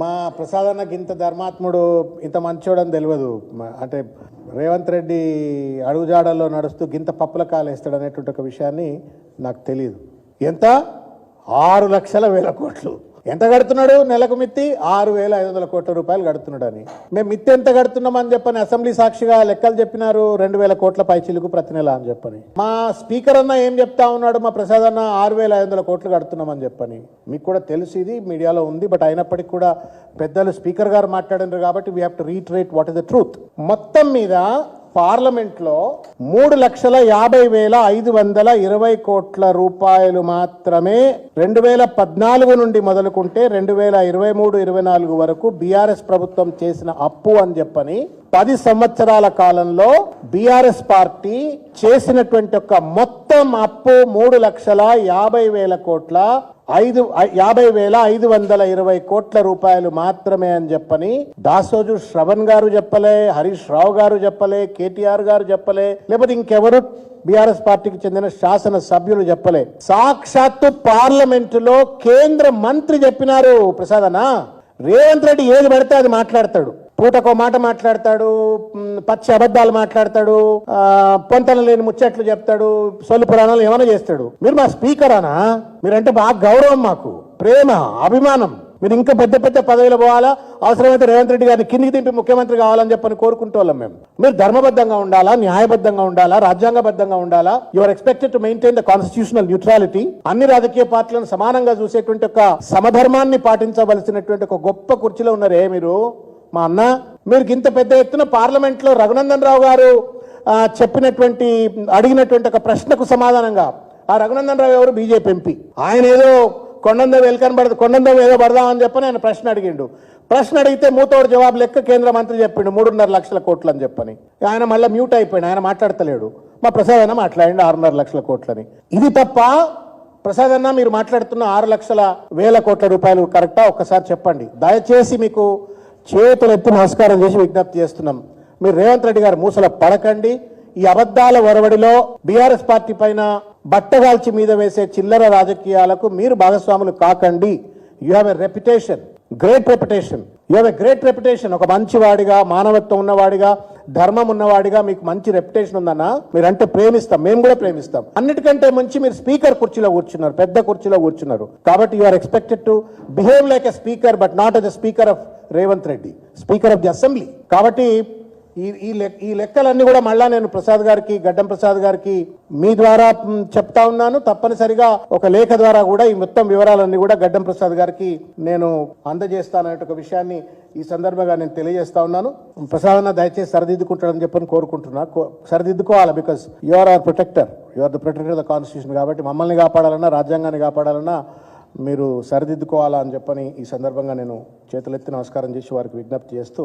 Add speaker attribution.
Speaker 1: మా ప్రసాదన్నకి ఇంత ధర్మాత్ముడు ఇంత మంచోడని తెలియదు. అంటే రేవంత్ రెడ్డి అడుగుజాడల్లో నడుస్తూ గింత పప్పుల కాలు వేస్తాడు అనేటువంటి ఒక విషయాన్ని నాకు తెలియదు ఎంత? ఆరు లక్షల వేల కోట్లు. ఎంత కడుతున్నాడు నెలకు మిత్తి? ఆరు వేల ఐదు వందల కోట్ల రూపాయలు కడుతున్నాడు అని మేము మిత్తి ఎంత కడుతున్నామని చెప్పని అసెంబ్లీ సాక్షిగా లెక్కలు చెప్పినారు రెండు వేల కోట్ల పైచిలుకు ప్రతి నెల అని చెప్పని. మా స్పీకర్ అన్న ఏం చెప్తా ఉన్నాడు మా ప్రసాద్ అన్న ఆరు వేల ఐదు వందల కోట్లు కడుతున్నామని చెప్పని. మీకు కూడా తెలుసు ఇది మీడియాలో ఉంది బట్ అయినప్పటికీ కూడా పెద్దలు స్పీకర్ గారు మాట్లాడినారు కాబట్టి we have to reiterate what is the truth మొత్తం మీద పార్లమెంట్లో మూడు లక్షల యాభై వేల ఐదు వందల ఇరవై కోట్ల రూపాయలు మాత్రమే రెండు వేల పద్నాలుగు నుండి మొదలుకుంటే రెండు వేల ఇరవై మూడు ఇరవై నాలుగు వరకు బీఆర్ఎస్ ప్రభుత్వం చేసిన అప్పు అని చెప్పని పది సంవత్సరాల కాలంలో బీఆర్ఎస్ పార్టీ చేసినటువంటి ఒక మొత్తం అప్పు మూడు లక్షల యాభై వేల కోట్ల ఐదు యాభై వేల ఐదు వందల ఇరవై కోట్ల రూపాయలు మాత్రమే అని చెప్పని దాసోజు శ్రవణ్ గారు చెప్పలే హరీష్ రావు గారు చెప్పలే కేటీఆర్ గారు చెప్పలే లేకపోతే ఇంకెవరు బీఆర్ఎస్ పార్టీకి చెందిన శాసన సభ్యులు చెప్పలే. సాక్షాత్తు పార్లమెంటులో కేంద్ర మంత్రి చెప్పినారు ప్రసాదన రేవంత్ రెడ్డి ఏది పడితే అది మాట్లాడతాడు. పూటకో మాట మాట్లాడతాడు పచ్చి అబద్ధాలు మాట్లాడతాడు పొంతన లేని ముచ్చట్లు చెప్తాడు సొల్లు పురాణాలు ఏమైనా చేస్తాడు. మీరు మా స్పీకర్ అనా మీరంటే బాగా గౌరవం మాకు ప్రేమ అభిమానం. మీరు ఇంకా పెద్ద పెద్ద పదవిలో పోవాలా? అవసరమైతే రేవంత్ రెడ్డి గారిని కిందికి దింపి ముఖ్యమంత్రి కావాలని చెప్పని కోరుకుంటూ వాళ్ళం మేము. మీరు ధర్మబద్ధంగా ఉండాలా? న్యాయబద్ధంగా ఉండాలా? రాజ్యాంగబద్ధంగా ఉండాలా? Your expected to maintain the constitutional neutrality అన్ని రాజకీయ పార్టీలను సమానంగా చూసేటువంటి ఒక సమధర్మాన్ని పాటించవలసినటువంటి ఒక గొప్ప కుర్చీలో ఉన్నారే మీరు. మా అన్న మీరు ఇంత పెద్ద ఎత్తున పార్లమెంట్లో రఘునందన్ రావు గారు చెప్పినటువంటి అడిగినటువంటి ఒక ప్రశ్నకు సమాధానంగా ఆ రఘునందన్ రావు ఎవరు? BJP MP. ఆయన ఏదో కొండందో వెల్కన్ పడదు కొండందో ఏదో పడదామని చెప్పని ఆయన ప్రశ్న అడిగిండు. ప్రశ్న అడిగితే మూతోడు జవాబు లెక్క కేంద్ర మంత్రి చెప్పిండు మూడున్నర లక్షల కోట్లు అని చెప్పని. ఆయన మళ్ళీ మ్యూట్ అయిపోయింది ఆయన మాట్లాడతలేడు. మా ప్రసాద్ అన్న మాట్లాడండి ఆరున్నర లక్షల కోట్లని. ఇది తప్ప ప్రసాద్ అన్న మీరు మాట్లాడుతున్న ఆరు లక్షల వేల కోట్ల రూపాయలు కరెక్టా? ఒక్కసారి చెప్పండి. దయచేసి మీకు చేతులు ఎత్తి నమస్కారం చేసి విజ్ఞప్తి చేస్తున్నాం. మీరు రేవంత్ రెడ్డి గారు మూసల పడకండి. ఈ అబద్ధాల ఒరవడిలో బీఆర్ఎస్ పార్టీ పైన బట్టగాల్చి మీద వేసే చిల్లర రాజకీయాలకు మీరు భాగస్వాములు కాకండి. You have a reputation great reputation you have a great reputation ఒక మంచివాడిగా మానవత్వం ఉన్నవాడిగా ధర్మం ఉన్నవాడిగా మీకు మంచి రెప్యుటేషన్ ఉందన్నా మీరంటే ప్రేమిస్తాం మేము కూడా ప్రేమిస్తాం. అన్నిటికంటే మంచి మీరు స్పీకర్ కుర్చీలో కూర్చున్నారు పెద్ద కుర్చీలో కూర్చున్నారు. కాబట్టి you are expected to behave like a speaker but not as speaker of Revanth Reddy speaker of the assembly కాబట్టి ఈ ఈ ఈ లెక్కలన్నీ కూడా మళ్ళా నేను ప్రసాద్ గారికి గడ్డం ప్రసాద్ గారికి మీ ద్వారా చెప్తా ఉన్నాను. తప్పనిసరిగా ఒక లేఖ ద్వారా కూడా ఈ మొత్తం వివరాలన్నీ కూడా గడ్డం ప్రసాద్ గారికి నేను అందజేస్తాననే ఒక విషయాన్ని ఈ సందర్భంగా నేను తెలియజేస్తా ఉన్నాను. ప్రసాద్ అన్న దయచేసి సరిదిద్దుకుంటాడని చెప్పని కోరుకుంటున్నా. సరిదిద్దుకోవాలి because you are are protector you are the protector the constitution కాబట్టి మమ్మల్ని కాపాడాలన్నా రాజ్యాంగాన్ని కాపాడాలన్నా మీరు సరిదిద్దుకోవాలా అని చెప్పని ఈ సందర్భంగా నేను చేతులెత్తి నమస్కారం చేసి వారికి విజ్ఞప్తి చేస్తూ